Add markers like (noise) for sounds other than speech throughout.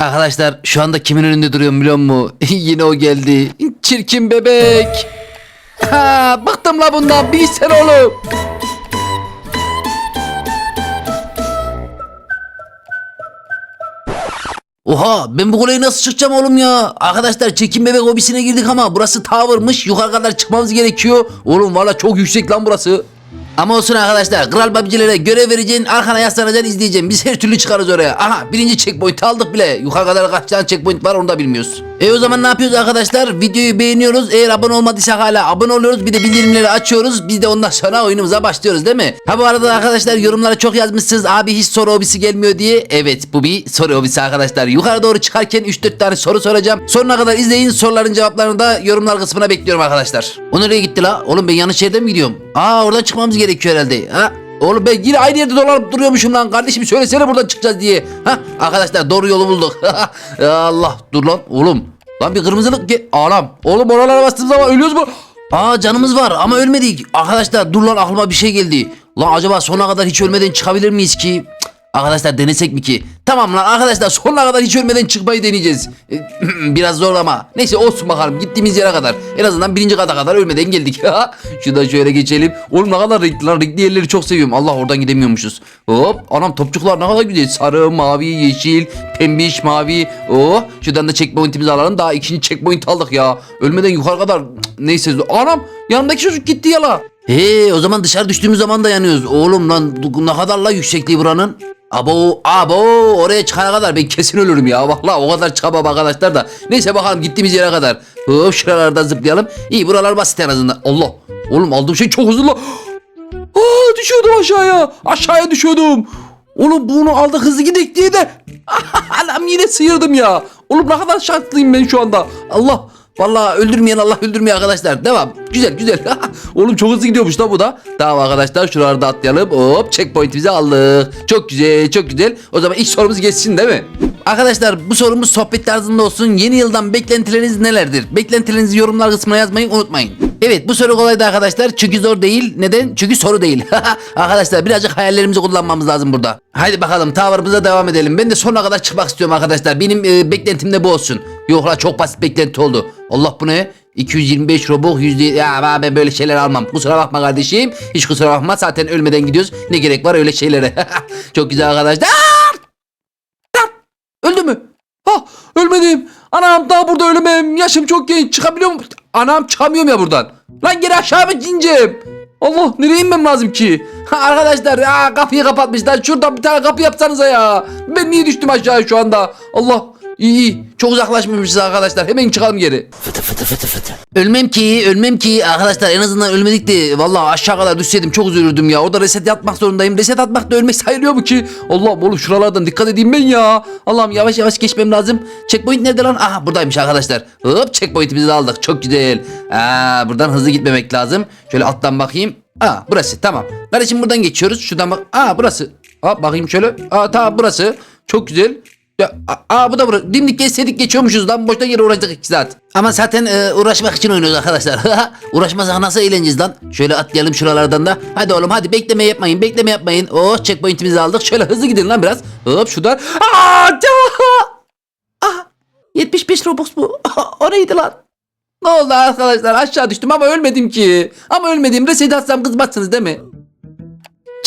Arkadaşlar şu anda kimin önünde duruyorum biliyor musun? (laughs) Yine o geldi. Çirkin bebek. Ha, bıktım la bundan. Bir sen oğlum. Oha ben bu kuleyi nasıl çıkacağım oğlum ya? Arkadaşlar çekim bebek hobisine girdik ama burası tower'mış. Yukarı kadar çıkmamız gerekiyor. Oğlum valla çok yüksek lan burası. Ama olsun arkadaşlar kral babicilere görev vereceksin arkana yaslanacaksın izleyeceksin. Biz her türlü çıkarız oraya. Aha birinci checkpoint aldık bile. Yukarı kadar kaç tane checkpoint var onu da bilmiyoruz. E o zaman ne yapıyoruz arkadaşlar? Videoyu beğeniyoruz. Eğer abone olmadıysak hala abone oluyoruz. Bir de bildirimleri açıyoruz. Biz de ondan sonra oyunumuza başlıyoruz değil mi? Ha bu arada arkadaşlar yorumlara çok yazmışsınız. Abi hiç soru hobisi gelmiyor diye. Evet bu bir soru hobisi arkadaşlar. Yukarı doğru çıkarken 3-4 tane soru soracağım. Sonuna kadar izleyin. Soruların cevaplarını da yorumlar kısmına bekliyorum arkadaşlar. O nereye gitti la? Oğlum ben yanlış yerde mi gidiyorum? Aa oradan çıkmamız gerekiyor herhalde. Ha? Oğlum ben yine aynı yerde dolanıp duruyormuşum lan. Kardeşim söylesene buradan çıkacağız diye. Ha? Arkadaşlar doğru yolu bulduk. (laughs) Allah dur lan oğlum. Lan bir kırmızılık ge- Anam. Oğlum oralara bastığım zaman ölüyoruz mu? Aa canımız var ama ölmedik. Arkadaşlar dur lan aklıma bir şey geldi. Lan acaba sona kadar hiç ölmeden çıkabilir miyiz ki? Cık, Arkadaşlar denesek mi ki? Tamam lan arkadaşlar sonuna kadar hiç ölmeden çıkmayı deneyeceğiz. E, (clears throat) Biraz zor ama. Neyse olsun bakalım gittiğimiz yere kadar. En azından birinci kata kadar ölmeden geldik. (laughs) Şuradan şöyle geçelim. Oğlum ne kadar renkli lan renkli yerleri çok seviyorum. Allah oradan gidemiyormuşuz. Hop anam topçuklar ne kadar güzel. Sarı, mavi, yeşil, pembiş, mavi. Oh şuradan da checkpoint'imizi alalım. Daha ikinci checkpoint aldık ya. Ölmeden yukarı kadar. Neyse anam yanımdaki çocuk gitti ya la. He o zaman dışarı düştüğümüz zaman da yanıyoruz. Oğlum lan ne kadar la yüksekliği buranın? Abo abo oraya çıkana kadar ben kesin ölürüm ya. Vallahi o kadar çıkamam arkadaşlar da. Neyse bakalım gittiğimiz yere kadar. Hop şuralardan zıplayalım. İyi buralar basit en azından. Allah. Oğlum aldığım şey çok hızlı. Aa düşüyordum aşağıya. Aşağıya düşüyordum. Oğlum bunu aldık hızlı gidek diye de. (laughs) Anam yine sıyırdım ya. Oğlum ne kadar şanslıyım ben şu anda. Allah. Vallahi öldürmeyen Allah öldürmüyor arkadaşlar. Devam. Güzel güzel. (laughs) Oğlum çok hızlı gidiyormuş da bu da. Tamam arkadaşlar şuralarda atlayalım. Hop checkpoint'imizi aldık. Çok güzel çok güzel. O zaman ilk sorumuz geçsin değil mi? Arkadaşlar bu sorumuz sohbet tarzında olsun. Yeni yıldan beklentileriniz nelerdir? Beklentilerinizi yorumlar kısmına yazmayı unutmayın. Evet bu soru kolaydı arkadaşlar. Çünkü zor değil. Neden? Çünkü soru değil. (laughs) arkadaşlar birazcık hayallerimizi kullanmamız lazım burada. Haydi bakalım tavrımıza devam edelim. Ben de sonuna kadar çıkmak istiyorum arkadaşlar. Benim e, beklentim de bu olsun. Yok la çok basit beklenti oldu. Allah bu ne? 225 robux yüzde ya ben böyle şeyler almam. Kusura bakma kardeşim. Hiç kusura bakma. Zaten ölmeden gidiyoruz. Ne gerek var öyle şeylere. (laughs) çok güzel arkadaşlar. Öldü mü? Ha ölmedim. Anam daha burada ölemem. Yaşım çok genç. Çıkabiliyor muyum? Anam çıkamıyorum ya buradan. Lan geri aşağı mı ineceğim? Allah nereye inmem lazım ki? Ha, arkadaşlar ya kapıyı kapatmışlar. Şuradan bir tane kapı yapsanıza ya. Ben niye düştüm aşağıya şu anda? Allah iyi iyi. Çok uzaklaşmamışız arkadaşlar. Hemen çıkalım geri. Fıtı fıtı fıtı fıtı. Ölmem ki ölmem ki arkadaşlar en azından ölmedik de vallahi aşağı kadar düşseydim çok üzülürdüm ya. Orada reset yapmak zorundayım. Reset atmak da ölmek sayılıyor mu ki? Allah'ım oğlum şuralardan dikkat edeyim ben ya. Allah'ım yavaş yavaş geçmem lazım. Checkpoint nerede lan? Aha buradaymış arkadaşlar. Hop checkpoint'imizi aldık. Çok güzel. Aa, buradan hızlı gitmemek lazım. Şöyle alttan bakayım. Aa burası tamam. Kardeşim buradan geçiyoruz. Şuradan bak. Aa burası. Aa bakayım şöyle. Aa tamam burası. Çok güzel. Ya, aa bu da burası. Dimdik geçseydik geçiyormuşuz lan. Boştan yere uğraştık 2 saat. Ama zaten e, uğraşmak için oynuyoruz arkadaşlar. (laughs) Uğraşmasak nasıl eğleneceğiz lan? Şöyle atlayalım şuralardan da. Hadi oğlum hadi bekleme yapmayın. Bekleme yapmayın. Oh checkpoint'imizi aldık. Şöyle hızlı gidin lan biraz. Hop şuradan. Aa, (laughs) ah, 75 Robux bu. (laughs) o neydi lan? Ne oldu arkadaşlar aşağı düştüm ama ölmedim ki. Ama ölmedim. Reset atsam kızmazsınız değil mi?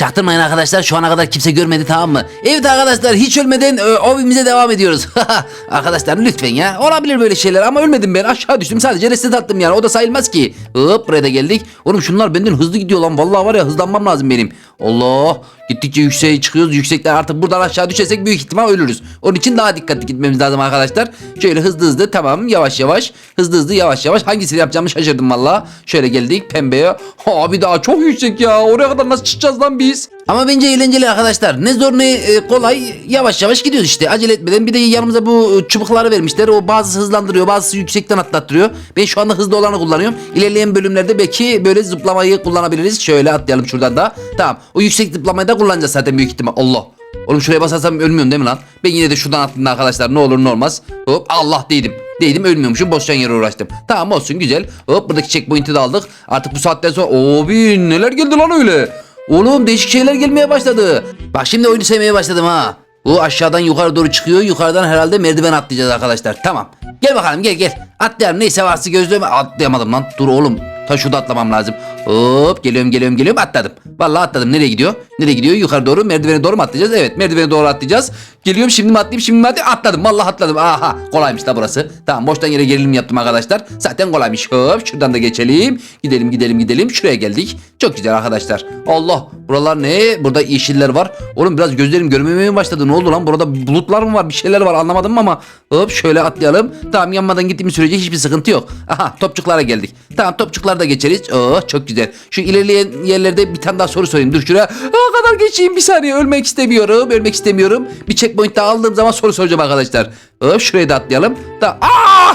Çaktırmayın arkadaşlar şu ana kadar kimse görmedi tamam mı? Evet arkadaşlar hiç ölmeden e, ovimize devam ediyoruz. (laughs) arkadaşlar lütfen ya olabilir böyle şeyler ama ölmedim ben aşağı düştüm sadece reset attım yani o da sayılmaz ki. Hop buraya da geldik. Oğlum şunlar benden hızlı gidiyor lan vallahi var ya hızlanmam lazım benim. Allah gittikçe yükseğe çıkıyoruz yüksekten artık buradan aşağı düşersek büyük ihtimal ölürüz. Onun için daha dikkatli gitmemiz lazım arkadaşlar. Şöyle hızlı hızlı tamam yavaş yavaş hızlı hızlı yavaş yavaş hangisini yapacağımı şaşırdım valla. Şöyle geldik pembeye. Abi daha çok yüksek ya oraya kadar nasıl çıkacağız lan biz? Ama bence eğlenceli arkadaşlar. Ne zor ne e, kolay yavaş yavaş gidiyoruz işte acele etmeden. Bir de yanımıza bu e, çubukları vermişler. O bazısı hızlandırıyor bazısı yüksekten atlattırıyor. Ben şu anda hızlı olanı kullanıyorum. İlerleyen bölümlerde belki böyle zıplamayı kullanabiliriz. Şöyle atlayalım şuradan da. Tamam o yüksek zıplamayı da kullanacağız zaten büyük ihtimal. Allah. Oğlum şuraya basarsam ölmüyorum değil mi lan? Ben yine de şuradan atlayayım arkadaşlar ne olur ne olmaz. Hop Allah değdim. Değdim ölmüyormuşum boştan yere uğraştım. Tamam olsun güzel. Hop buradaki checkpoint'i de aldık. Artık bu saatten sonra abi neler geldi lan öyle. Oğlum değişik şeyler gelmeye başladı. Bak şimdi oyunu sevmeye başladım ha. Bu aşağıdan yukarı doğru çıkıyor. Yukarıdan herhalde merdiven atlayacağız arkadaşlar. Tamam. Gel bakalım gel gel. Atlayalım neyse varsa gözlüğümü atlayamadım lan. Dur oğlum. Ta şurada atlamam lazım. Hop geliyorum geliyorum geliyorum atladım. Vallahi atladım. Nereye gidiyor? Nereye gidiyor? Yukarı doğru merdivene doğru mu atlayacağız? Evet merdivene doğru atlayacağız. Geliyorum şimdi mi atlayayım şimdi mi atlayayım? Atladım. Vallahi atladım. Aha kolaymış da burası. Tamam boştan yere gerilim yaptım arkadaşlar. Zaten kolaymış. Hop şuradan da geçelim. Gidelim gidelim gidelim. Şuraya geldik. Çok güzel arkadaşlar. Allah buralar ne? Burada yeşiller var. Oğlum biraz gözlerim görmemeye mi başladı? Ne oldu lan? Burada bulutlar mı var? Bir şeyler var anlamadım ama. Hop şöyle atlayalım. Tamam yanmadan gittiğimiz sürece hiçbir sıkıntı yok. Aha topçuklara geldik. Tamam topçuklara da geçeriz. Oh çok güzel. Şu ilerleyen yerlerde bir tane daha soru sorayım. Dur şuraya. Aa, kadar geçeyim bir saniye. Ölmek istemiyorum. Ölmek istemiyorum. Bir checkpoint daha aldığım zaman soru soracağım arkadaşlar. Hop şuraya da atlayalım. Da Aa!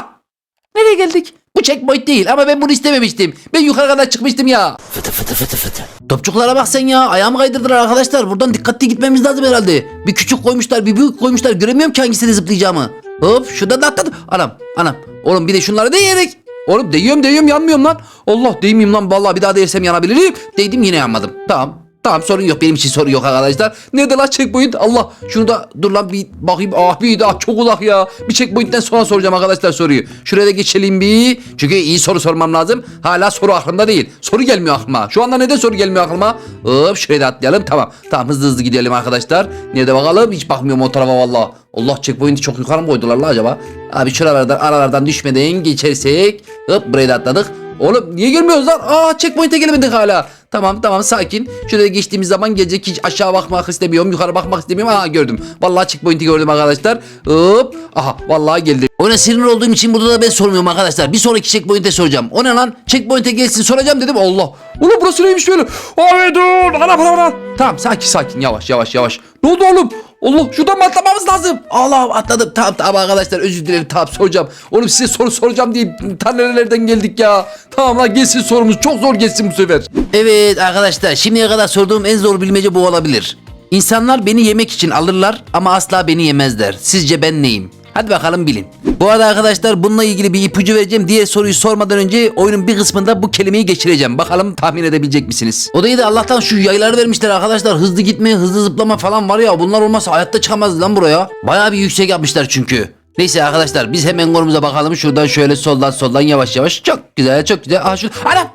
Nereye geldik? Bu checkpoint değil ama ben bunu istememiştim. Ben yukarı kadar çıkmıştım ya. Fıtı fıtı fıtı fıtı. Topçuklara bak sen ya. Ayağımı kaydırdılar arkadaşlar. Buradan dikkatli gitmemiz lazım herhalde. Bir küçük koymuşlar, bir büyük koymuşlar. Göremiyorum ki hangisini zıplayacağımı. Hop şurada da atladım. Anam, anam. Oğlum bir de şunları değerek. Oğlum değiyorum değiyorum yanmıyorum lan. Allah değmeyeyim lan vallahi bir daha değersem yanabilirim. Değdim yine yanmadım. Tamam. Tamam sorun yok benim için sorun yok arkadaşlar. Nerede lan checkpoint? Allah şunu da dur lan bir bakayım. Ah bir daha çok uzak ya. Bir checkpoint'ten sonra soracağım arkadaşlar soruyu. Şuraya da geçelim bir. Çünkü iyi soru sormam lazım. Hala soru aklımda değil. Soru gelmiyor aklıma. Şu anda neden soru gelmiyor aklıma? Hop şuraya da atlayalım. Tamam. Tamam hızlı hızlı gidelim arkadaşlar. Nerede bakalım? Hiç bakmıyorum o tarafa valla. Allah checkpoint'i çok yukarı mı koydular la acaba? Abi şuralardan aralardan düşmeden geçersek. Hop buraya da atladık. Oğlum niye gelmiyoruz lan? Aa checkpoint'e gelemedik hala. Tamam tamam sakin. Şuraya geçtiğimiz zaman gelecek hiç aşağı bakmak istemiyorum. Yukarı bakmak istemiyorum. Aa gördüm. Vallahi checkpoint'i gördüm arkadaşlar. Hop. Aha vallahi geldi. Oyuna sinir olduğum için burada da ben sormuyorum arkadaşlar. Bir sonraki checkpoint'e soracağım. O ne lan? Checkpoint'e gelsin soracağım dedim. Allah. Ulan burası neymiş böyle? Abi dur. Ana ana ana. Tamam sakin sakin yavaş yavaş yavaş. Ne oldu oğlum? Allah şuradan mı atlamamız lazım? Allah atladım. Tamam tamam arkadaşlar özür dilerim. Tamam soracağım. Oğlum size soru soracağım diye ta nerelerden geldik ya. Tamam lan gelsin sorumuz. Çok zor gelsin bu sefer. Evet arkadaşlar şimdiye kadar sorduğum en zor bilmece bu olabilir. İnsanlar beni yemek için alırlar ama asla beni yemezler. Sizce ben neyim? Hadi bakalım bilin. Bu arada arkadaşlar bununla ilgili bir ipucu vereceğim. Diğer soruyu sormadan önce oyunun bir kısmında bu kelimeyi geçireceğim. Bakalım tahmin edebilecek misiniz? Odayı da Allah'tan şu yayları vermişler arkadaşlar. Hızlı gitme, hızlı zıplama falan var ya. Bunlar olmasa hayatta çıkamaz lan buraya. Bayağı bir yüksek yapmışlar çünkü. Neyse arkadaşlar biz hemen konumuza bakalım. Şuradan şöyle soldan soldan yavaş yavaş. Çok güzel çok güzel. Aha şu... Anam!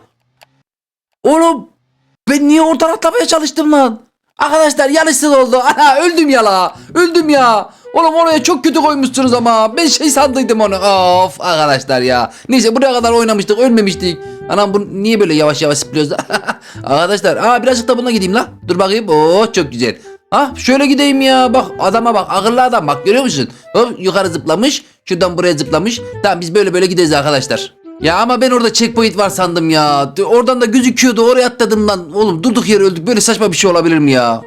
Oğlum ben niye oradan atlamaya çalıştım lan? Arkadaşlar yanlışlık oldu. (laughs) Ana öldüm ya la. Öldüm ya. Oğlum oraya çok kötü koymuşsunuz ama. Ben şey sandıydım onu. Of arkadaşlar ya. Neyse buraya kadar oynamıştık ölmemiştik. Anam bu niye böyle yavaş yavaş zıplıyoruz da? (laughs) arkadaşlar aa birazcık da bununla gideyim la. Dur bakayım. Oo çok güzel. Ha şöyle gideyim ya. Bak adama bak. Akıllı adam bak görüyor musun? Hop yukarı zıplamış. Şuradan buraya zıplamış. Tamam biz böyle böyle gideriz arkadaşlar. Ya ama ben orada checkpoint var sandım ya. Oradan da gözüküyordu oraya atladım lan. Oğlum durduk yere öldük. Böyle saçma bir şey olabilir mi ya?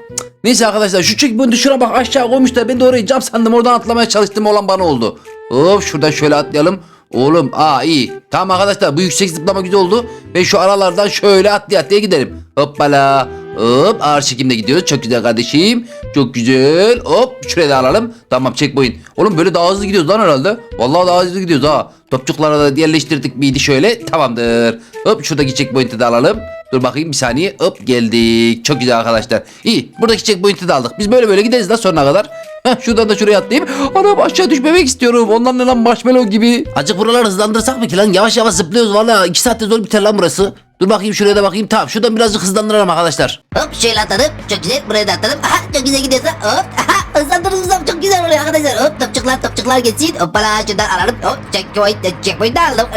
Neyse arkadaşlar şu checkpoint'i şuna bak aşağı koymuşlar. Ben de orayı cam sandım. Oradan atlamaya çalıştım olan bana oldu. Hop şuradan şöyle atlayalım. Oğlum aa iyi. Tamam arkadaşlar bu yüksek zıplama güzel oldu. Ben şu aralardan şöyle atlaya atlaya gidelim. Hoppala. Hop ağır çekimde gidiyoruz. Çok güzel kardeşim. Çok güzel. Hop şuraya da alalım. Tamam checkpoint. Oğlum böyle daha hızlı gidiyoruz lan herhalde. Vallahi daha hızlı gidiyoruz ha. Topçuklara da yerleştirdik miydi şöyle. Tamamdır. Hop şuradaki checkpoint'i de alalım. Dur bakayım bir saniye. Hop geldik. Çok güzel arkadaşlar. İyi. Buradaki checkpoint'i de aldık. Biz böyle böyle gideriz daha sonuna kadar. Heh, şuradan da şuraya atlayayım. Anam aşağı düşmemek istiyorum. Ondan ne lan marshmallow gibi. Acık buraları hızlandırsak mı ki lan? Yavaş yavaş zıplıyoruz valla. 2 saatte zor biter lan burası. Dur bakayım şuraya da bakayım. Tamam şuradan birazcık hızlandıralım arkadaşlar. Hop şöyle atladım. Çok güzel. Buraya da atladım. Aha çok güzel gidiyorsun. Hop. Aha hızlandırırsam çok güzel oluyor arkadaşlar. Hop topçuklar topçuklar geçsin. Hoppala şuradan alalım. Hop checkpoint. Checkpoint de aldım.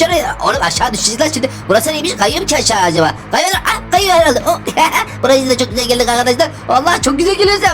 Şöyle oğlum aşağı düşeceğiz şimdi. Burası neymiş? Kayıyor mu ki aşağı acaba? Kayıyor. Ah kayıyor herhalde. Hop. (laughs) Burayı da çok güzel geldik arkadaşlar. Allah çok güzel geliyoruz. (laughs)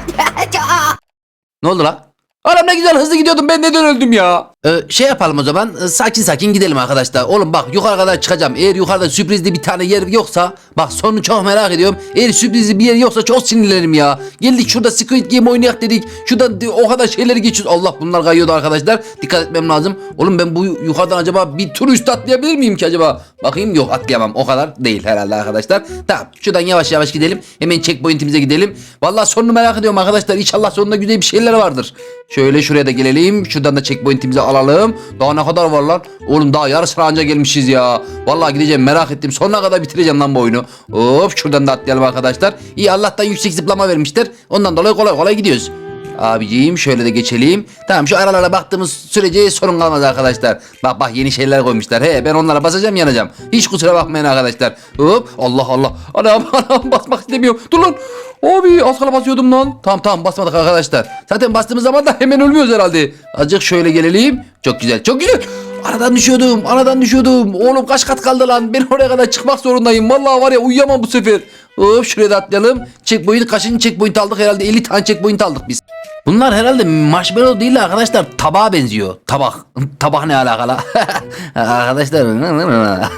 Ne oldu lan? Oğlum ne güzel hızlı gidiyordum ben neden öldüm ya? Ee, şey yapalım o zaman e, sakin sakin gidelim arkadaşlar. Oğlum bak yukarı kadar çıkacağım. Eğer yukarıda sürprizli bir tane yer yoksa bak sonunu çok merak ediyorum. Eğer sürprizli bir yer yoksa çok sinirlerim ya. Geldik şurada Squid Game oynayak dedik. Şuradan o kadar şeyleri geçiyoruz. Allah bunlar kayıyordu arkadaşlar. Dikkat etmem lazım. Oğlum ben bu yukarıdan acaba bir tur üstü atlayabilir miyim ki acaba? Bakayım yok atlayamam. O kadar değil herhalde arkadaşlar. Tamam şuradan yavaş yavaş gidelim. Hemen checkpoint'imize gidelim. Vallahi sonunu merak ediyorum arkadaşlar. İnşallah sonunda güzel bir şeyler vardır. Şöyle şuraya da gelelim. Şuradan da checkpoint'imizi alalım. Daha ne kadar var lan? Oğlum daha yarısına anca gelmişiz ya. Vallahi gideceğim merak ettim. Sonuna kadar bitireceğim lan bu oyunu. Hop şuradan da atlayalım arkadaşlar. İyi Allah'tan yüksek zıplama vermişler. Ondan dolayı kolay kolay gidiyoruz. Abiciğim şöyle de geçelim. Tamam şu aralara baktığımız sürece sorun kalmaz arkadaşlar. Bak bak yeni şeyler koymuşlar. He ben onlara basacağım yanacağım. Hiç kusura bakmayın arkadaşlar. Hop Allah Allah. Anam (laughs) anam basmak istemiyorum. Dur lan. Abi az kala basıyordum lan. Tamam tamam basmadık arkadaşlar. Zaten bastığımız zaman da hemen ölmüyoruz herhalde. Azıcık şöyle gelelim. Çok güzel çok güzel. Aradan düşüyordum, aradan düşüyordum. Oğlum kaç kat kaldı lan? Ben oraya kadar çıkmak zorundayım. Vallahi var ya uyuyamam bu sefer. Hop şuraya da atlayalım. Checkpoint kaçıncı checkpoint aldık herhalde 50 tane checkpoint aldık biz. Bunlar herhalde marshmallow değil de arkadaşlar tabağa benziyor. Tabak. (laughs) Tabak ne alakalı? (laughs) arkadaşlar. (laughs)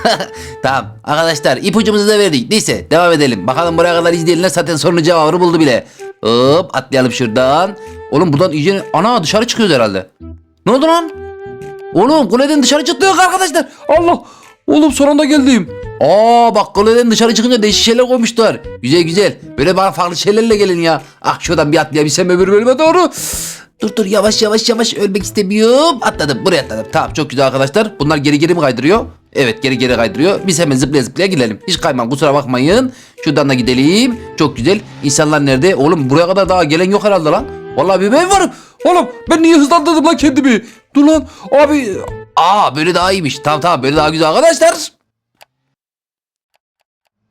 tamam. Arkadaşlar ipucumuzu da verdik. Neyse devam edelim. Bakalım buraya kadar izleyenler zaten sorunun cevabını buldu bile. Hop atlayalım şuradan. Oğlum buradan iyice ana dışarı çıkıyoruz herhalde. Ne oldu lan? Oğlum kuleden dışarı çıktık arkadaşlar. Allah. Oğlum sonunda geldim. Aa bak kuleden dışarı çıkınca değişik şeyler koymuşlar. Güzel güzel. Böyle bana farklı şeylerle gelin ya. Ah şuradan bir atlayabilsem öbür bölüme doğru. Dur dur yavaş yavaş yavaş ölmek istemiyorum. Atladım buraya atladım. Tamam çok güzel arkadaşlar. Bunlar geri geri mi kaydırıyor? Evet geri geri kaydırıyor. Biz hemen zıplaya zıplaya gidelim. Hiç kaymam kusura bakmayın. Şuradan da gidelim. Çok güzel. İnsanlar nerede? Oğlum buraya kadar daha gelen yok herhalde lan. Vallahi bir ben varım. Oğlum ben niye hızlandırdım lan kendimi? Dur lan abi. Aa böyle daha iyiymiş. Tamam tamam böyle daha güzel arkadaşlar.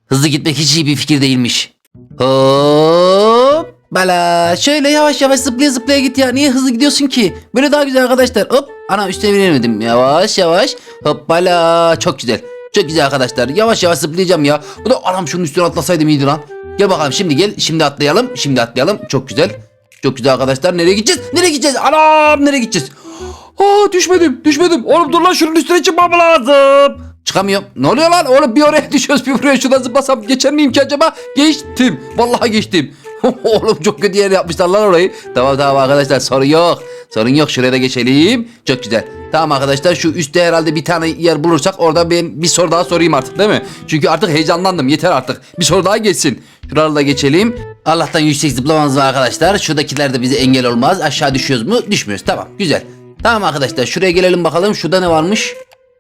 Hızlı gitmek hiç iyi bir fikir değilmiş. Hop. Bala şöyle yavaş yavaş zıplaya zıplaya git ya. Niye hızlı gidiyorsun ki? Böyle daha güzel arkadaşlar. Hop. Ana üstüne binemedim. Yavaş yavaş. Hop bala. Çok güzel. Çok güzel arkadaşlar. Yavaş yavaş zıplayacağım ya. Bu da anam şunun üstüne atlasaydım iyiydi lan. Gel bakalım şimdi gel. Şimdi atlayalım. Şimdi atlayalım. Çok güzel. Çok güzel arkadaşlar. Nereye gideceğiz? Nereye gideceğiz? Anam nereye gideceğiz? Aa düşmedim. Düşmedim. Oğlum dur lan şunun üstüne çıkmam lazım. Çıkamıyorum. Ne oluyor lan? Oğlum bir oraya (laughs) düşüyoruz bir buraya şuradan zıplasam geçer miyim ki acaba? Geçtim. Vallahi geçtim. (laughs) Oğlum çok kötü yer yapmışlar lan orayı. Tamam tamam arkadaşlar sorun yok. Sorun yok şuraya da geçelim. Çok güzel. Tamam arkadaşlar şu üstte herhalde bir tane yer bulursak orada ben bir soru daha sorayım artık değil mi? Çünkü artık heyecanlandım yeter artık. Bir soru daha geçsin. Şuraları da geçelim. Allah'tan yüksek zıplamamız var arkadaşlar. Şuradakiler de bize engel olmaz. Aşağı düşüyoruz mu? Düşmüyoruz. Tamam güzel. Tamam arkadaşlar şuraya gelelim bakalım. Şurada ne varmış?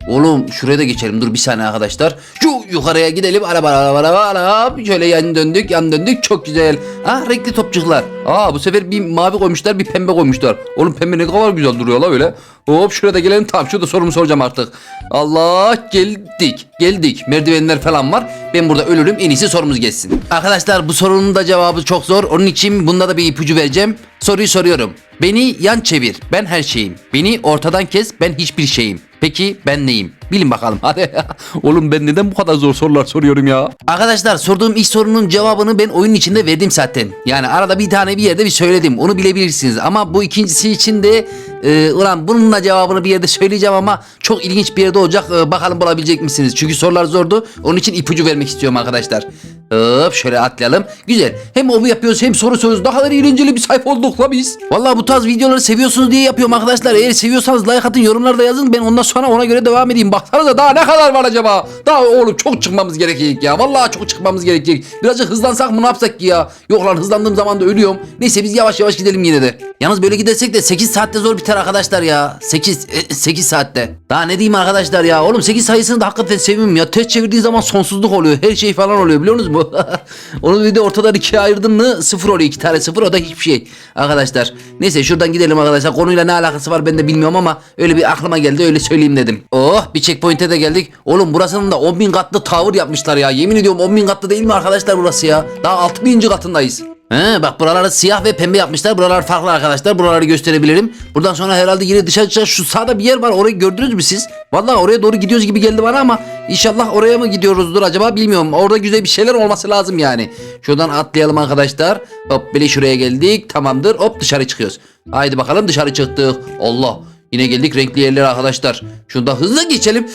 Oğlum şuraya da geçelim. Dur bir saniye arkadaşlar. Şu yukarıya gidelim. Araba araba araba. Şöyle yan döndük yan döndük. Çok güzel. Ah renkli topçuklar. Aa bu sefer bir mavi koymuşlar bir pembe koymuşlar. Oğlum pembe ne kadar güzel duruyor la öyle. Hop şuraya da gelelim. Tamam şurada sorumu soracağım artık. Allah geldik. Geldik. Merdivenler falan var. Ben burada ölürüm. En iyisi sorumuz geçsin. Arkadaşlar bu sorunun da cevabı çok zor. Onun için bunda da bir ipucu vereceğim. Soruyu soruyorum. Beni yan çevir. Ben her şeyim. Beni ortadan kes. Ben hiçbir şeyim. Peki ben neyim? Bilin bakalım. Hadi. (laughs) Oğlum ben neden bu kadar zor sorular soruyorum ya? Arkadaşlar sorduğum ilk sorunun cevabını ben oyunun içinde verdim zaten. Yani arada bir tane bir yerde bir söyledim. Onu bilebilirsiniz. Ama bu ikincisi için de e, ulan bununla cevabını bir yerde söyleyeceğim ama çok ilginç bir yerde olacak. E, bakalım bulabilecek misiniz? Çünkü sorular zordu. Onun için ipucu vermek istiyorum arkadaşlar. Hop şöyle atlayalım. Güzel. Hem ovu yapıyoruz hem soru soruyoruz. Ne kadar eğlenceli bir sayfa olduk la biz. Vallahi bu tarz videoları seviyorsunuz diye yapıyorum arkadaşlar. Eğer seviyorsanız like atın yorumlarda yazın. Ben ondan sonra ona göre devam edeyim. Baksanıza daha ne kadar var acaba? Daha oğlum çok çıkmamız gerekecek ya. Vallahi çok çıkmamız gerekecek. Birazcık hızlansak mı ne yapsak ki ya? Yok lan hızlandığım zaman da ölüyorum. Neyse biz yavaş yavaş gidelim yine de. Yalnız böyle gidersek de 8 saatte zor biter arkadaşlar ya. 8 e, 8 saatte. Daha ne diyeyim arkadaşlar ya? Oğlum 8 sayısını da hakikaten sevmiyorum ya. Test çevirdiği zaman sonsuzluk oluyor. Her şey falan oluyor biliyor musunuz mu? (laughs) Onu bir de ortadan ikiye ayırdın mı sıfır oluyor. iki tane sıfır o da hiçbir şey. Arkadaşlar neyse şuradan gidelim arkadaşlar. Konuyla ne alakası var ben de bilmiyorum ama öyle bir aklıma geldi öyle söyleyeyim dedim. Oh bir checkpoint'e de geldik. Oğlum burasının da 10.000 katlı tower yapmışlar ya. Yemin ediyorum 10.000 katlı değil mi arkadaşlar burası ya? Daha 6000. katındayız. He bak buraları siyah ve pembe yapmışlar. Buralar farklı arkadaşlar. Buraları gösterebilirim. Buradan sonra herhalde yine dışarı çıkacağız. Şu sağda bir yer var. Orayı gördünüz mü siz? Vallahi oraya doğru gidiyoruz gibi geldi bana ama inşallah oraya mı gidiyoruzdur acaba bilmiyorum. Orada güzel bir şeyler olması lazım yani. Şuradan atlayalım arkadaşlar. Hop böyle şuraya geldik. Tamamdır. Hop dışarı çıkıyoruz. Haydi bakalım dışarı çıktık. Allah. Yine geldik renkli yerlere arkadaşlar. Şurada hızlı geçelim.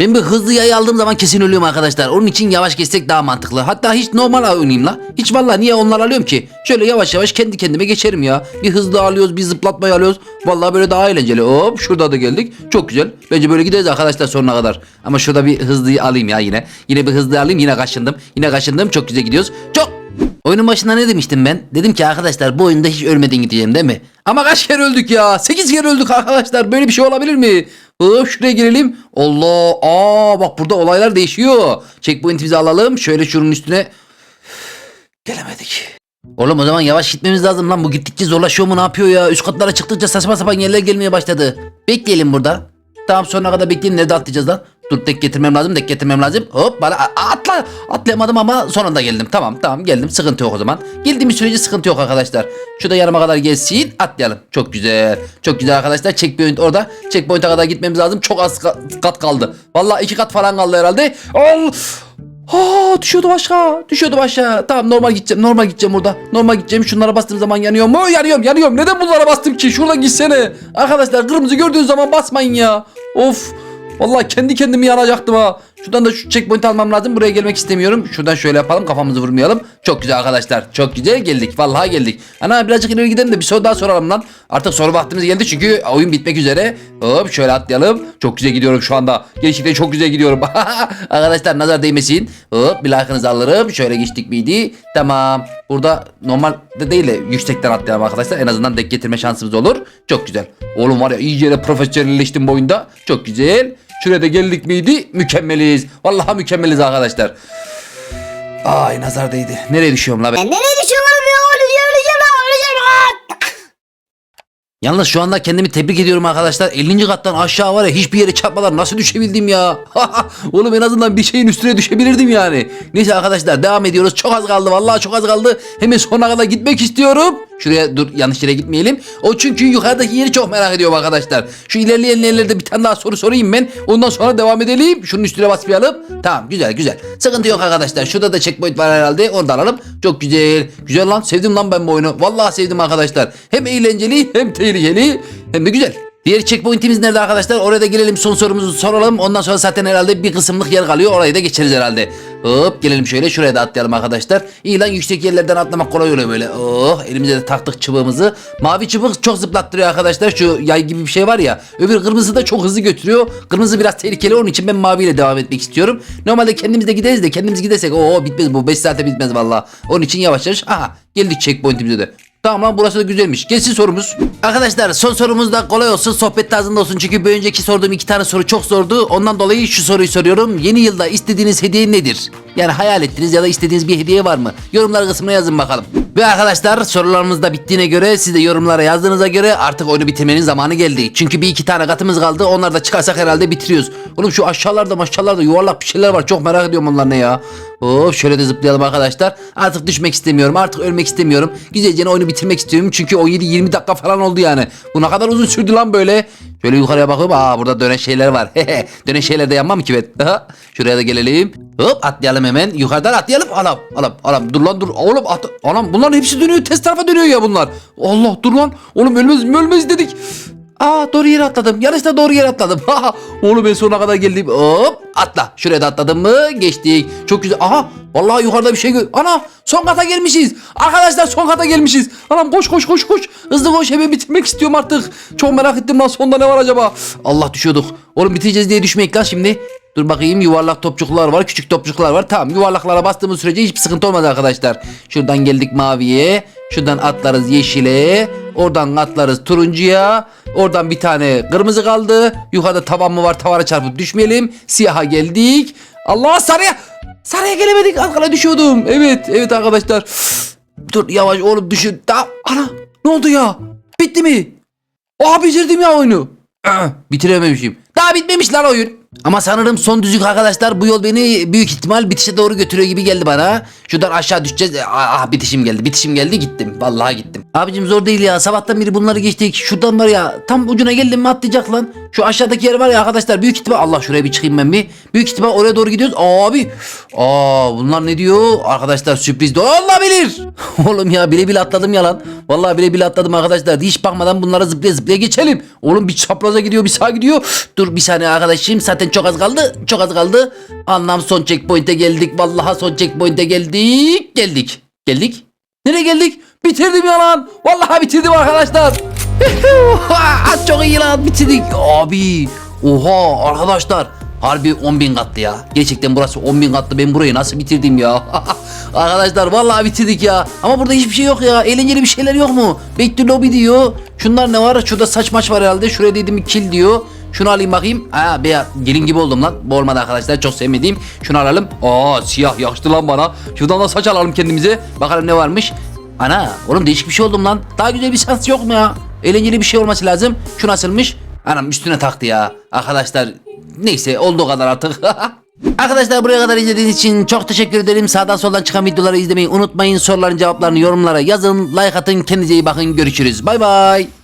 Ben bir hızlı yayı aldığım zaman kesin ölüyorum arkadaşlar. Onun için yavaş geçsek daha mantıklı. Hatta hiç normal oynayayım la. Hiç vallahi niye onlar alıyorum ki? Şöyle yavaş yavaş kendi kendime geçerim ya. Bir hızlı alıyoruz, bir zıplatmayı alıyoruz. Vallahi böyle daha eğlenceli. Hop şurada da geldik. Çok güzel. Bence böyle gideriz arkadaşlar sonuna kadar. Ama şurada bir hızlıyı alayım ya yine. Yine bir hızlı alayım. Yine kaşındım. Yine kaşındım. Çok güzel gidiyoruz. Çok Oyunun başında ne demiştim ben? Dedim ki arkadaşlar bu oyunda hiç ölmeden gideceğim değil mi? Ama kaç kere öldük ya? 8 kere öldük arkadaşlar. Böyle bir şey olabilir mi? Hop şuraya girelim. Allah. Aa bak burada olaylar değişiyor. Checkpoint'imizi alalım. Şöyle şunun üstüne. Gelemedik. Oğlum o zaman yavaş gitmemiz lazım lan. Bu gittikçe zorlaşıyor mu ne yapıyor ya? Üst katlara çıktıkça saçma sapan yerler gelmeye başladı. Bekleyelim burada. Tamam sonuna kadar bekleyelim. Nerede atlayacağız lan? Dur tek getirmem lazım, tek getirmem lazım. Hop bana atla. Atlayamadım ama sonunda geldim. Tamam tamam geldim. Sıkıntı yok o zaman. Geldiğimiz sürece sıkıntı yok arkadaşlar. Şurada yanıma kadar gelsin. Atlayalım. Çok güzel. Çok güzel arkadaşlar. Checkpoint orada. Checkpoint'e kadar gitmemiz lazım. Çok az ka- kat kaldı. Vallahi iki kat falan kaldı herhalde. Al. Ha düşüyordum aşağı. Düşüyordum aşağı. Tamam normal gideceğim. Normal gideceğim burada. Normal gideceğim. Şunlara bastığım zaman yanıyor mu? Yanıyorum yanıyorum. Neden bunlara bastım ki? Şuradan gitsene. Arkadaşlar kırmızı gördüğün zaman basmayın ya. Of. Vallahi kendi kendimi yanacaktım ha. Şuradan da şu checkpoint almam lazım. Buraya gelmek istemiyorum. Şuradan şöyle yapalım. Kafamızı vurmayalım. Çok güzel arkadaşlar. Çok güzel geldik. Vallahi geldik. Ana birazcık ileri gidelim de bir soru daha soralım lan. Artık soru vaktimiz geldi çünkü oyun bitmek üzere. Hop şöyle atlayalım. Çok güzel gidiyorum şu anda. Gerçekten çok güzel gidiyorum. (laughs) arkadaşlar nazar değmesin. Hop bir like'ınızı alırım. Şöyle geçtik miydi? Tamam. Burada normalde değil de yüksekten atlayalım arkadaşlar. En azından dek getirme şansımız olur. Çok güzel. Oğlum var ya iyice de profesyonelleştim bu oyunda. Çok güzel. Şuraya da geldik miydi? Mükemmeliz. Vallahi mükemmeliz arkadaşlar. Ay nazar değdi. Nereye düşüyorum la ben? Ben nereye düşüyorum ya? Öleceğim öleceğim öleceğim. Yalnız şu anda kendimi tebrik ediyorum arkadaşlar. 50. kattan aşağı var ya hiçbir yere çarpmadan nasıl düşebildim ya. (laughs) Oğlum en azından bir şeyin üstüne düşebilirdim yani. Neyse arkadaşlar devam ediyoruz. Çok az kaldı vallahi çok az kaldı. Hemen sonuna kadar gitmek istiyorum. Şuraya dur yanlış yere gitmeyelim. O çünkü yukarıdaki yeri çok merak ediyorum arkadaşlar. Şu ilerleyen yerlerde bir tane daha soru sorayım ben. Ondan sonra devam edelim. Şunun üstüne basmayalım. Tamam güzel güzel. Sıkıntı yok arkadaşlar. Şurada da checkpoint var herhalde. Onu da alalım. Çok güzel. Güzel lan. Sevdim lan ben bu oyunu. Vallahi sevdim arkadaşlar. Hem eğlenceli hem tehlikeli hem de güzel. Diğer checkpointimiz nerede arkadaşlar? Oraya da gelelim son sorumuzu soralım. Ondan sonra zaten herhalde bir kısımlık yer kalıyor. Orayı da geçeriz herhalde. Hop gelelim şöyle şuraya da atlayalım arkadaşlar. İyi lan yüksek yerlerden atlamak kolay oluyor böyle. Oh elimize de taktık çubuğumuzu. Mavi çubuk çok zıplattırıyor arkadaşlar. Şu yay gibi bir şey var ya. Öbür kırmızı da çok hızlı götürüyor. Kırmızı biraz tehlikeli onun için ben maviyle devam etmek istiyorum. Normalde kendimiz de gideriz de kendimiz gidersek o bitmez bu 5 saate bitmez valla. Onun için yavaş yavaş. Aha geldik checkpointimize de. Tamam lan burası da güzelmiş. Gelsin sorumuz. Arkadaşlar son sorumuz da kolay olsun. Sohbet tarzında olsun. Çünkü bir önceki sorduğum iki tane soru çok zordu. Ondan dolayı şu soruyu soruyorum. Yeni yılda istediğiniz hediye nedir? Yani hayal ettiğiniz ya da istediğiniz bir hediye var mı? Yorumlar kısmına yazın bakalım. Ve arkadaşlar sorularımız da bittiğine göre siz de yorumlara yazdığınıza göre artık oyunu bitirmenin zamanı geldi. Çünkü bir iki tane katımız kaldı. Onlar da çıkarsak herhalde bitiriyoruz. Oğlum şu aşağılarda maşallarda yuvarlak bir şeyler var. Çok merak ediyorum onlar ne ya. Hop şöyle de zıplayalım arkadaşlar. Artık düşmek istemiyorum. Artık ölmek istemiyorum. Güzelce oyunu bitirmek istiyorum. Çünkü 17-20 dakika falan oldu yani. Bu ne kadar uzun sürdü lan böyle. Şöyle yukarıya bakıyorum. Aa burada dönen şeyler var. (laughs) dönen şeylerde yanmam ki ben. Şuraya da gelelim. Hop atlayalım hemen. Yukarıdan atlayalım. Anam anam anam. Dur lan dur. Oğlum at. Anam bunların hepsi dönüyor. Ters tarafa dönüyor ya bunlar. Allah dur lan. Oğlum ölmez mi ölmez dedik. Aa doğru yere atladım. Yanlışla doğru yere atladım. (laughs) Oğlum ben sonuna kadar geldim. Hop atla. Şuraya da atladım mı? Geçtik. Çok güzel. Aha vallahi yukarıda bir şey gör. Ana son kata gelmişiz. Arkadaşlar son kata gelmişiz. Anam koş koş koş koş. Hızlı koş hemen bitirmek istiyorum artık. Çok merak ettim lan sonda ne var acaba? Allah düşüyorduk. Oğlum bitireceğiz diye düşmeyek lan şimdi. Dur bakayım yuvarlak topçuklar var, küçük topçuklar var. Tamam yuvarlaklara bastığımız sürece hiçbir sıkıntı olmaz arkadaşlar. Şuradan geldik maviye. Şuradan atlarız yeşile. Oradan atlarız turuncuya. Oradan bir tane kırmızı kaldı. Yukarıda tavan mı var tavana çarpıp düşmeyelim. Siyaha geldik. Allah sarıya. Sarıya gelemedik. Arkana düşüyordum. Evet evet arkadaşlar. Dur yavaş oğlum düşün. Tamam. Ana ne oldu ya? Bitti mi? Oha bitirdim ya oyunu. Ah, Bitirememişim. Daha bitmemiş lan oyun. Ama sanırım son düzlük arkadaşlar bu yol beni büyük ihtimal bitişe doğru götürüyor gibi geldi bana. Şuradan aşağı düşeceğiz. Ah, ah, bitişim geldi. Bitişim geldi gittim. Vallahi gittim. Abicim zor değil ya. Sabahtan beri bunları geçtik. Şuradan var ya tam ucuna geldim mi atlayacak lan. Şu aşağıdaki yer var ya arkadaşlar büyük ihtimal Allah şuraya bir çıkayım ben bir. Büyük ihtimal oraya doğru gidiyoruz. Abi. Aa bunlar ne diyor? Arkadaşlar sürpriz de Allah bilir. (laughs) Oğlum ya bile bile atladım ya lan. Vallahi bile bile atladım arkadaşlar. Hiç bakmadan bunlara zıplaya zıplaya geçelim. Oğlum bir çapraza gidiyor bir sağa gidiyor. Dur bir saniye arkadaşım zaten çok az kaldı. Çok az kaldı. Anlam son checkpoint'e geldik. Vallahi son checkpoint'e geldik. Geldik. Geldik. Nereye geldik? Bitirdim ya lan. Vallahi bitirdim arkadaşlar. (laughs) çok iyi lan bitirdik. Abi. Oha arkadaşlar. Harbi 10 bin katlı ya. Gerçekten burası 10 bin katlı. Ben burayı nasıl bitirdim ya? (laughs) Arkadaşlar vallahi bitirdik ya. Ama burada hiçbir şey yok ya. Eğlenceli bir şeyler yok mu? Back to lobby diyor. Şunlar ne var? Şurada saç maç var herhalde. Şuraya dedim kill diyor. Şunu alayım bakayım. Ha beyaz gelin gibi oldum lan. Bu olmadı arkadaşlar. Çok sevmediğim. Şunu alalım. Aa siyah yakıştı lan bana. Şuradan da saç alalım kendimize. Bakalım ne varmış. Ana oğlum değişik bir şey oldum lan. Daha güzel bir şans yok mu ya? Eğlenceli bir şey olması lazım. Şu nasılmış? Anam üstüne taktı ya. Arkadaşlar neyse olduğu kadar artık. (laughs) Arkadaşlar buraya kadar izlediğiniz için çok teşekkür ederim. Sağdan soldan çıkan videoları izlemeyi unutmayın. Soruların cevaplarını yorumlara yazın. Like atın. Kendinize iyi bakın. Görüşürüz. Bay bay.